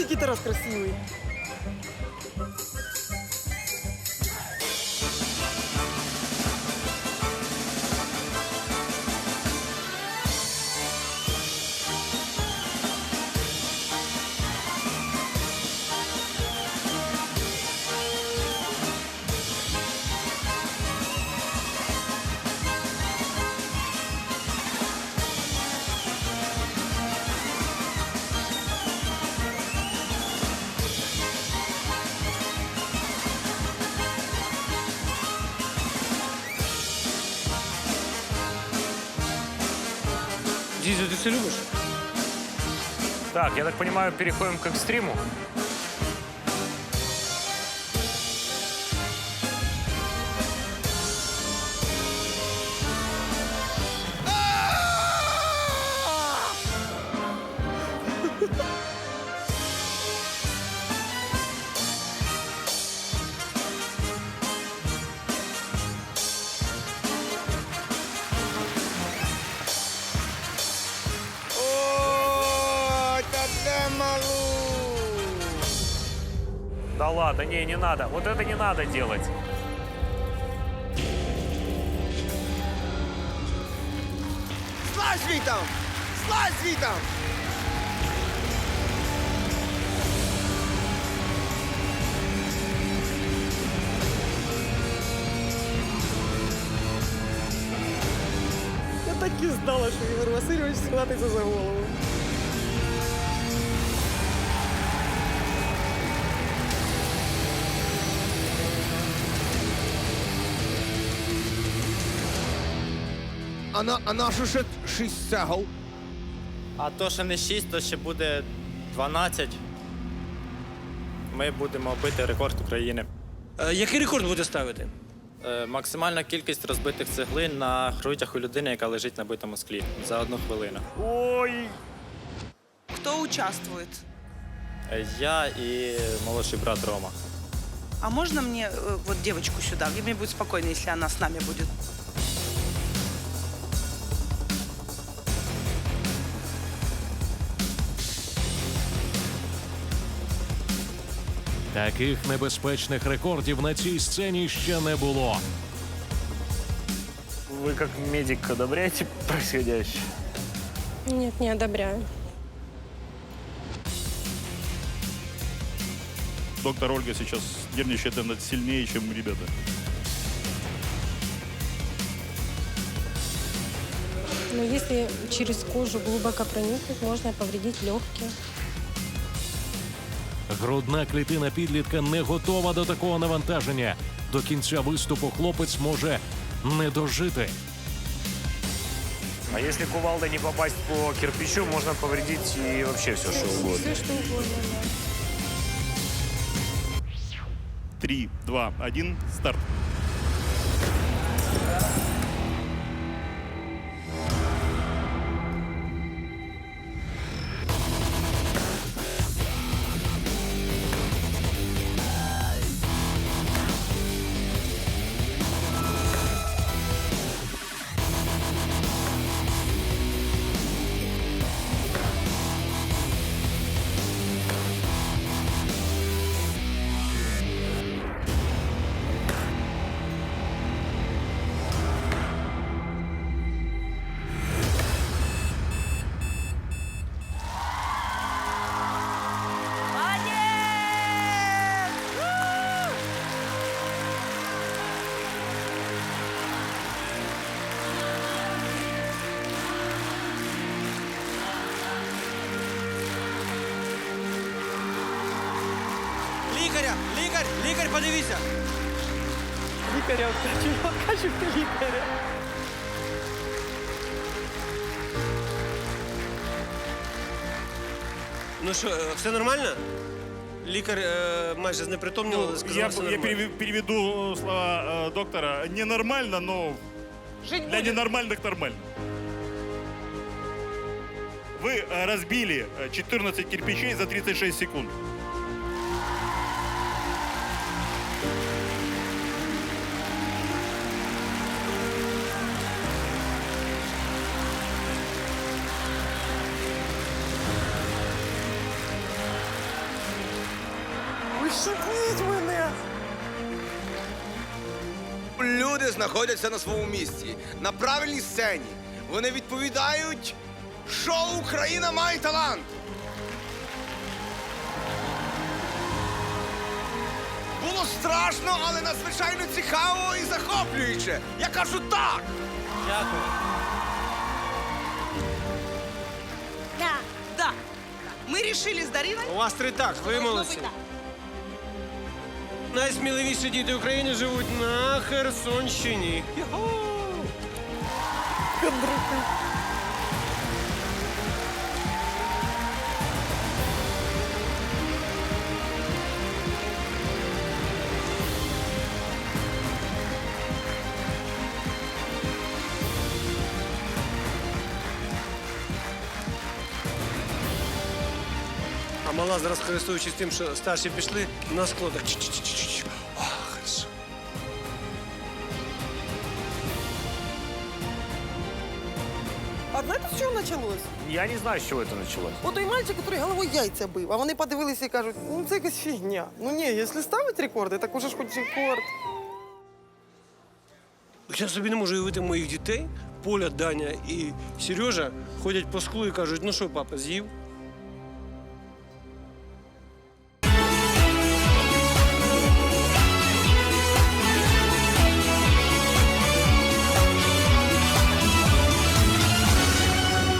ти який Тарас Дідю, ти? Так, я так понимаю, переходим к экстриму. Да ладно, не, не надо. Вот это не надо делать. Злазь звітом! Злазь звітом! Я так і знала, що Ігор Васильович схватиться за голову. А на, а нашу ще шість цегол? А то, що не 6, то ще буде 12. Ми будемо бити рекорд України. Е, який рекорд буде ставити? Е, максимальна кількість розбитих цеглин на грудях у людини, яка лежить на битому склі за одну хвилину. Ой, Кто участвует? Е, я і молодший брат Рома. А можно мне э, вот девочку сюда? Мне будет спокойно, если она с нами будет. Таких небезпечних рекордів на цій сцені ще не було. вы как медик одобряете происходящее? Нет, не одобряю. Доктор Ольга сейчас нервничает наверное, сильнее, чем ребята. Но если через кожу глубоко проникнуть, можно повредить легкие. Грудна клітина підлітка не готова до такого навантаження. До кінця виступу хлопець може не дожити. А если кувалдой не попасть по кирпичу, можно повредить и вообще все, что угодно. Все что угодно. да. Три, два, один, старт. Лікаря! Лікар! Лікар, подивіться! Лікаря вкачу, кажу лікаря. Ну що, е, все нормально? Лікар е, майже знепритомнів, Ну, сказав, я, все я нормально. переве- переведу слова э, доктора. Ненормально, но Жить для буде. ненормальных нормально. Вы э, разбили э, 14 кирпичей за 36 секунд. Ущипніть мене! Люди знаходяться на своєму місці, на правильній сцені. Вони відповідають шоу Україна має талант. Було страшно, але надзвичайно цікаво і захоплююче. Я кажу так. Дякую. Да. Мы решили с Дариной. У вас три так, ви молодці. Найсміливіші діти України живуть на Херсонщині. Йо-хо! Мала зараз, користуючись тим, що старші пішли, на хорошо. А знаєте, з чого почалось? Я не знаю, с чего это началось. От той мальчик, який головою яйця бив, а вони подивилися і кажуть, ну це якась фігня. Ну ні, якщо ставить рекорди, так уже ж хоч рекорд. Я собі не можу уявити моїх дітей. Поля, Даня і Сережа ходять по склу і кажуть, ну що, папа, з'їв?